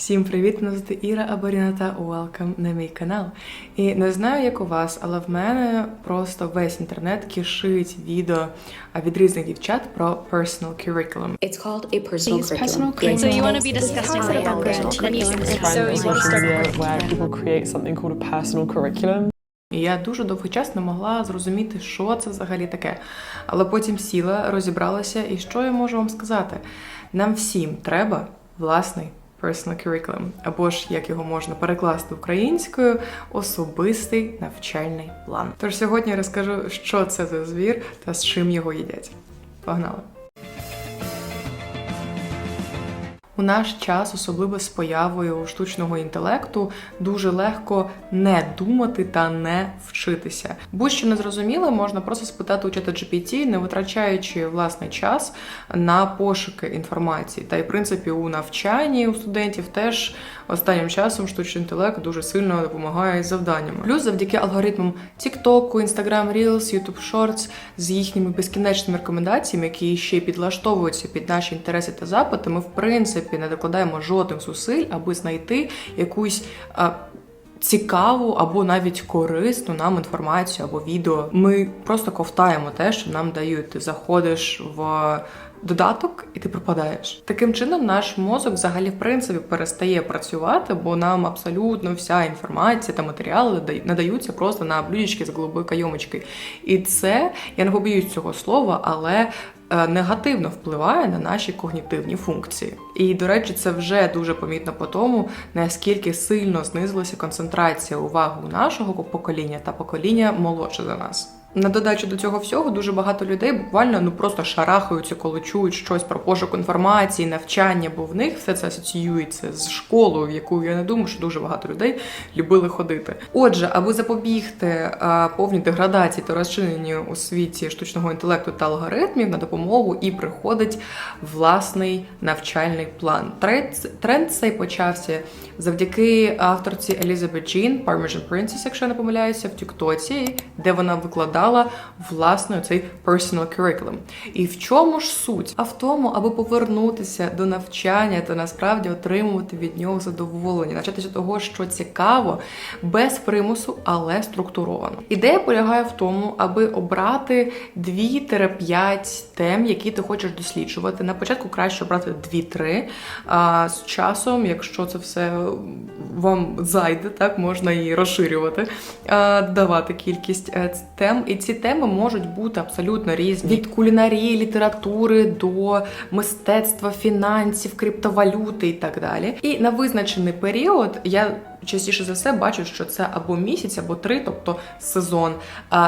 Всім привіт! Мене звати Іра Абаріна та welcome на мій канал. І не знаю, як у вас, але в мене просто весь інтернет кишить відео від різних дівчат про personal curriculum. It's called a personal curriculum. personal curriculum. So you want to be discussing about personal curriculum. So you want to social start media where people create something called a personal curriculum. І я дуже довгий час не могла зрозуміти, що це взагалі таке. Але потім сіла, розібралася, і що я можу вам сказати? Нам всім треба власний personal curriculum, або ж як його можна перекласти українською, особистий навчальний план. Тож сьогодні я розкажу, що це за звір та з чим його їдять. Погнали! У наш час, особливо з появою штучного інтелекту, дуже легко не думати та не вчитися. Будь-що незрозуміле можна просто спитати у чата не витрачаючи власний час на пошуки інформації. Та й в принципі у навчанні у студентів теж останнім часом штучний інтелект дуже сильно допомагає із завданнями. Плюс завдяки алгоритмам TikTok, Instagram Reels, YouTube Shorts з їхніми безкінечними рекомендаціями, які ще підлаштовуються під наші інтереси та запити, ми в принципі не докладаємо жодних зусиль, аби знайти якусь. а, Цікаву або навіть корисну нам інформацію або відео. Ми просто ковтаємо те, що нам дають. Ти заходиш в додаток і ти пропадаєш. Таким чином, наш мозок взагалі в принципі перестає працювати, бо нам абсолютно вся інформація та матеріали надаються просто на блюдечки з голубої кайомочки. І це я не побоюсь цього слова, але е, негативно впливає на наші когнітивні функції. І, до речі, це вже дуже помітно по тому, наскільки сильно знизилася концентрація уваги у нашого покоління та покоління молодше за нас. На додачу до цього всього дуже багато людей буквально ну просто шарахаються, коли чують щось про пошук інформації, навчання, бо в них все це асоціюється з школою, в яку я не думаю, що дуже багато людей любили ходити. Отже, аби запобігти а, повній деградації та розчиненню у світі штучного інтелекту та алгоритмів на допомогу і приходить власний навчальний план. Тренд, цей почався завдяки авторці Елізабет Джін, Parmesan Princess, якщо я не помиляюся, в Тіктоці, де вона викладала власне цей personal curriculum. І в чому ж суть? А в тому, аби повернутися до навчання та насправді отримувати від нього задоволення, навчатися того, що цікаво, без примусу, але структуровано. Ідея полягає в тому, аби обрати 2-5 тем, які ти хочеш досліджувати. На початку краще обрати 2-3. А з часом, якщо це все вам зайде, так можна і розширювати, давати кількість е, тем. І ці теми можуть бути абсолютно різні: від кулінарії, літератури до мистецтва, фінансів, криптовалюти і так далі. І на визначений період я. Частіше за все бачу, що це або місяць, або три, тобто сезон,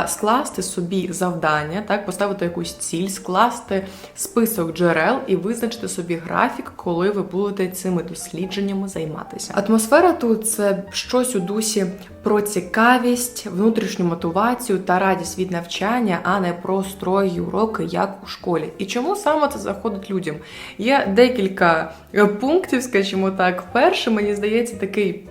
скласти собі завдання, так поставити якусь ціль, скласти список джерел і визначити собі графік, коли ви будете цими дослідженнями займатися. Атмосфера тут це щось у дусі про цікавість, внутрішню мотивацію та радість від навчання, а не про строгі уроки, як у школі. І чому саме це заходить людям? Є декілька е, пунктів, скажімо так. Перший, мені здається, такий.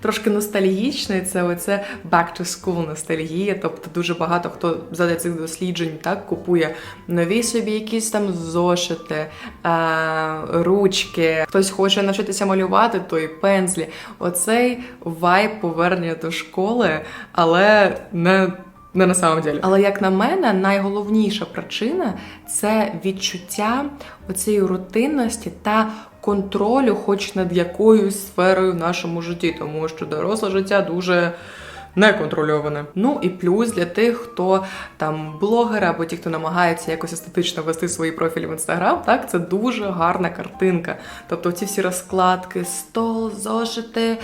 Трошки ностальгічний, це оце back to school ностальгія. Тобто дуже багато хто заради цих досліджень так купує нові собі якісь там зошити, ручки. Хтось хоче навчитися малювати, то і пензлі. Оцей вайб повернення до школи, але не. Не на самом деле. Але як на мене, найголовніша причина це відчуття оцієї рутинності та контролю, хоч над якоюсь сферою в нашому житті, тому що доросле життя дуже неконтрольоване. Ну і плюс для тих, хто там блогери або ті, хто намагається якось естетично вести свої профілі в інстаграм, так це дуже гарна картинка. Тобто ці всі розкладки, стол, зошити,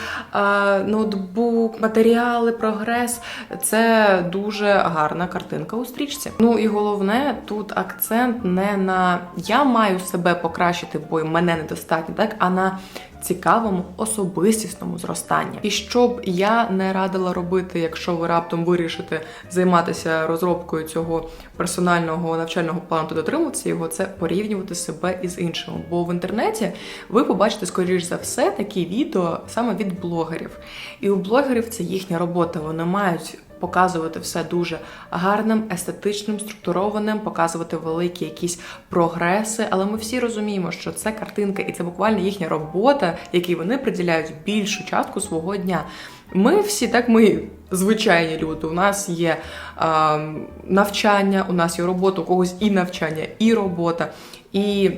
ноутбук, матеріали, прогрес це дуже гарна картинка у стрічці. Ну і головне, тут акцент не на я маю себе покращити, бо мене недостатньо, так а на цікавому особистісному зростанні. І що б я не радила робити, якщо ви раптом вирішите займатися розробкою цього персонального навчального плану та дотримуватися його, це порівнювати себе із іншими. Бо в інтернеті ви побачите, скоріш за все, такі відео саме від блогерів. І у блогерів це їхня робота. Вони мають показувати все дуже гарним, естетичним, структурованим, показувати великі якісь прогреси. Але ми всі розуміємо, що це картинка, і це буквально їхня робота, якій вони приділяють більшу частку свого дня. Ми всі так, ми звичайні люди. У нас є а, навчання, у нас є робота, у когось і навчання, і робота. І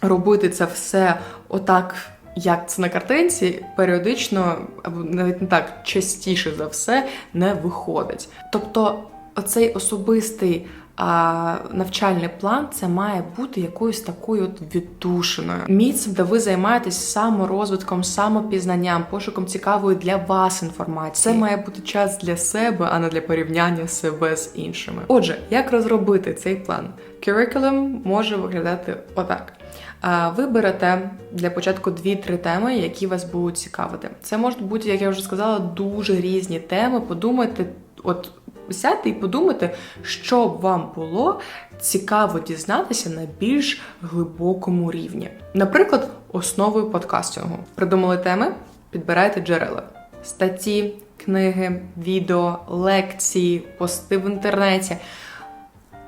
робити це все отак, як це на картинці, періодично, або навіть не так частіше за все, не виходить. Тобто, оцей особистий а, навчальний план це має бути якоюсь такою от віддушиною. Місце, де ви займаєтесь саморозвитком, самопізнанням, пошуком цікавої для вас інформації. Це має бути час для себе, а не для порівняння себе з іншими. Отже, як розробити цей план? Curriculum може виглядати отак. А, Ви берете для початку 2-3 теми, які вас будуть цікавити. Це можуть бути, як я вже сказала, дуже різні теми. Подумайте, от сядьте і подумайте, що вам було цікаво дізнатися на більш глибокому рівні. Наприклад, основою подкастингу. Придумали теми, підбирайте джерела, статті, книги, відео, лекції, пости в інтернеті.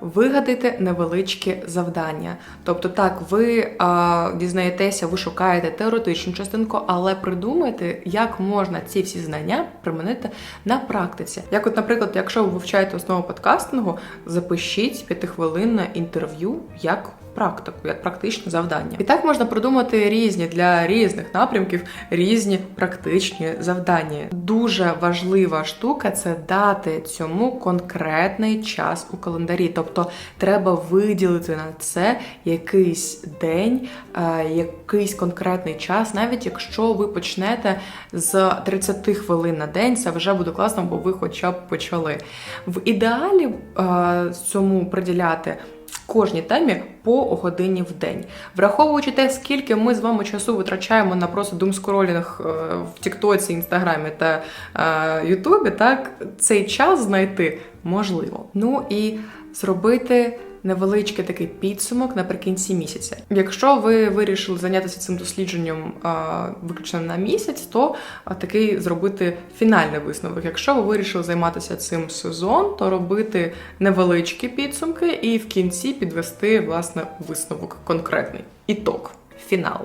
Вигадайте невеличке завдання. Тобто, так, ви а, дізнаєтеся, ви шукаєте теоретичну частинку, але придумайте, як можна ці всі знання примінити на практиці. Як, от, наприклад, якщо ви вивчаєте основу подкастингу, запишіть п'ятихвилинне інтерв'ю як практику, як практичне завдання. І так можна придумати різні для різних напрямків різні практичні завдання. Дуже важлива штука це дати цьому конкретний час у календарі. Тобто треба виділити на це якийсь день, е, якийсь конкретний час, навіть якщо ви почнете з 30 хвилин на день, це вже буде класно, бо ви хоча б почали. В ідеалі е, цьому приділяти кожній темі по годині в день. Враховуючи те, скільки ми з вами часу витрачаємо на просто думскролінг е, в Тіктоці, Інстаграмі та е, Ютубі, так цей час знайти можливо. Ну і зробити. Невеличкий такий підсумок наприкінці місяця. Якщо ви вирішили зайнятися цим дослідженням а, виключно на місяць, то а, такий зробити фінальний висновок. Якщо ви вирішили займатися цим сезон, то робити невеличкі підсумки і в кінці підвести власне висновок конкретний. Ітог, фінал.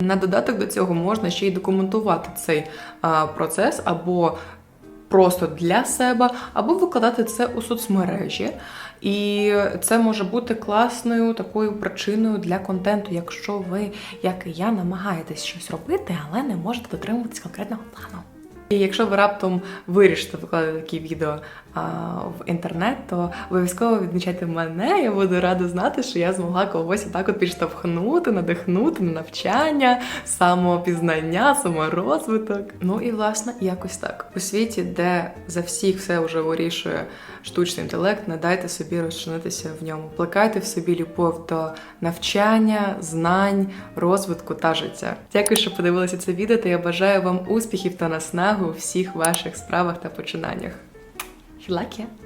На додаток до цього можна ще й документувати цей а, процес або просто для себе, або викладати це у соцмережі. І це може бути класною такою причиною для контенту, якщо ви, як і я, намагаєтесь щось робити, але не можете дотримуватись конкретного плану. І якщо ви раптом вирішите викладати такі відео в інтернет, то обов'язково відмічайте мене. Я буду рада знати, що я змогла когось так от підштовхнути, надихнути на навчання, самопізнання, саморозвиток. Ну і власне якось так. У світі, де за всіх все вже вирішує штучний інтелект, не дайте собі розчинитися в ньому. Плекайте в собі любов до навчання, знань, розвитку та життя. Дякую, що подивилися це відео. Та я бажаю вам успіхів та наснаги у всіх ваших справах та починаннях. You like it?